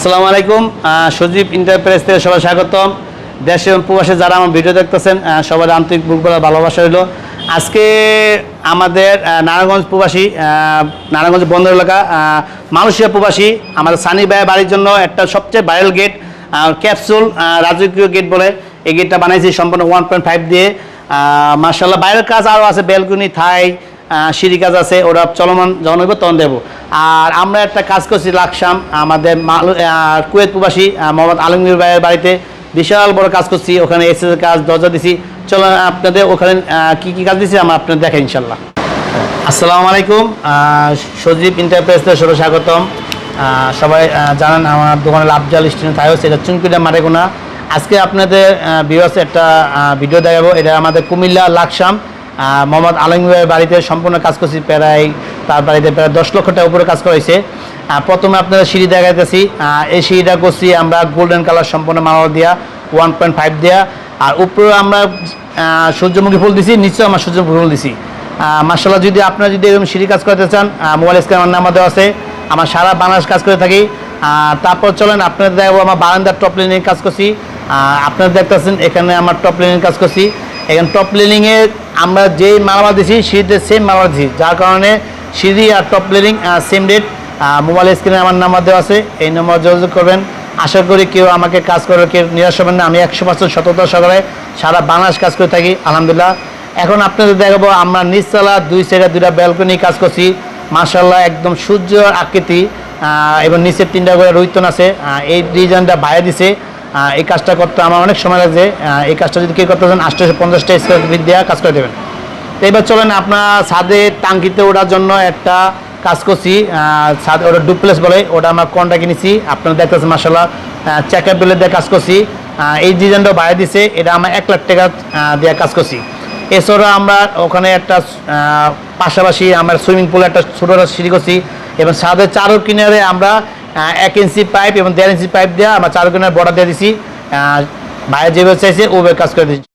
আসসালামু আলাইকুম সজীব ইন্টারপ্রাইজ থেকে সবাই স্বাগতম। দেশ এবং প্রবাসে যারা আমার ভিডিও দেখতেছেন সবার আন্তরিক বুক বলা ভালোবাসা হইল আজকে আমাদের নারায়ণগঞ্জ প্রবাসী নারায়ণগঞ্জ বন্দর এলাকা মালয়েশিয়া প্রবাসী, আমাদের সানি ভাইয়ের বাড়ির জন্য একটা সবচেয়ে ভাইরাল গেট ক্যাপসুল রাজকীয় গেট বলে এই গেটটা বানাইছি সম্পূর্ণ ওয়ান পয়েন্ট ফাইভ দিয়ে। মার্শাল্লাহ বাইরের কাজ আরও আছে বেলকুনি থাই সিঁড়ি কাজ আছে, ওরা চলমান যখন হইব তখন দেবো। আর আমরা একটা কাজ করছি লাকসাম, আমাদের কুয়েত প্রবাসী মোহাম্মদ আলমগীর ভাইয়ের বাড়িতে বিশাল বড় কাজ করছি, ওখানে এসএস কাজ, দরজা দিছি। চলো আপনাদের ওখানে কি কি কাজ দিছি আমরা আপনাদের দেখাই ইনশাল্লাহ। আসসালামু আলাইকুম সজীব ইন্টারপ্রাইজ সবাই স্বাগতম। সবাই জানেন আমার দোকানে লাভজাল স্টেশন থাই হচ্ছে, এটা চুনকুটা মারেগুনা আজকে আপনাদের বিওস একটা ভিডিও দেখাবো, এটা আমাদের কুমিল্লা লাকসাম। মোহাম্মদ আলমগীরের বাড়িতে সম্পূর্ণ কাজ করছি প্রায়, তার বাড়িতে প্রায় দশ লক্ষ টাকা উপরে কাজ করা হয়েছে। প্রথমে আপনারা সিঁড়ি দেখাইতেছি। এই সিঁড়িটা করছি আমরা গোল্ডেন কালার সম্পূর্ণ মাল দিয়া ওয়ান পয়েন্ট ফাইভ দেওয়া আর উপরে আমরা সূর্যমুখী ফুল দিছি, নিচেও আমরা সূর্যমুখী ফুল দিছি। মার্শাল্লাহ যদি আপনারা যদি এরকম সিঁড়ি কাজ করতে চান মোবাইল স্ক্রিন আমার নাম্বার দেওয়া আছে। আমার সারা বাংলাদেশ কাজ করে থাকি। তারপর চলেন, আপনাদের দেখব, আমার বারান্দার টপ লাইনের কাজ করছি। আপনারা দেখতেছেন, এখানে আমার টপ লাইনের কাজ করছি। এখানে টপ লাইনিংয়ে আমরা যেই মালামাল দিছি, সিঁড়িতে সেম মালামাল দিছি। যার কারণে সিঁড়ি আর top lining same rate mobile স্ক্রিনে আমার নাম্বার দেওয়া আছে। এই নম্বর যোগাযোগ করবেন। আশা করি কেউ আমাকে কাজ করে কেউ নিরাশ হবেন না। আমি একশো পার্সেন্ট সততা সহকারে সারা বাংলাদেশ কাজ করে থাকি, আলহামদুলিল্লাহ। এখন আপনাদের দেখাবো, আমরা নিচতলা দুই সাইডে দুইটা ব্যালকনি কাজ করছি। মার্শাল্লাহ একদম সূর্য আকৃতি এবং নিচের তিনটা করে রৈতন আছে। এই ডিজাইনটা বাইরে দিছে। এই কাজটা করতে আমার অনেক সময় লাগছে। এই কাজটা যদি কেউ করতে চান আটশোশো পঞ্চাশটা স্কোয়ার ফিট দেওয়া কাজ করে দেবেন। তো এবার চলেন আপনার ছাদে টাঙ্কিতে ওঠার জন্য একটা কাজ করছি। ছাদ ওটা ডুপ্লেস বলে, ওটা আমরা কোনটা কিনেছি আপনারা দেখতেছেন মার্শাল্লাহ চেকআপ বিলে দিয়ে কাজ করছি। এই ডিজাইনটা বাইরে দিছে, এটা আমরা এক লাখ টাকা দিয়ে কাজ করছি। এছাড়া আমরা ওখানে একটা পাশাপাশি আমরা সুইমিং পুলে একটা ছোটো সিঁড়ি করছি। এবং ছাদের চারো কিনারে আমরা এক ইঞ্চি পাইপ এবং দেড় ইঞ্চি পাইপ দেওয়া আমরা চারকোনার কিনারে বর্ডার দিয়ে দিছি। ভাইয়ের যেভাবে চাইছে ওভাবে কাজ করে দিচ্ছি।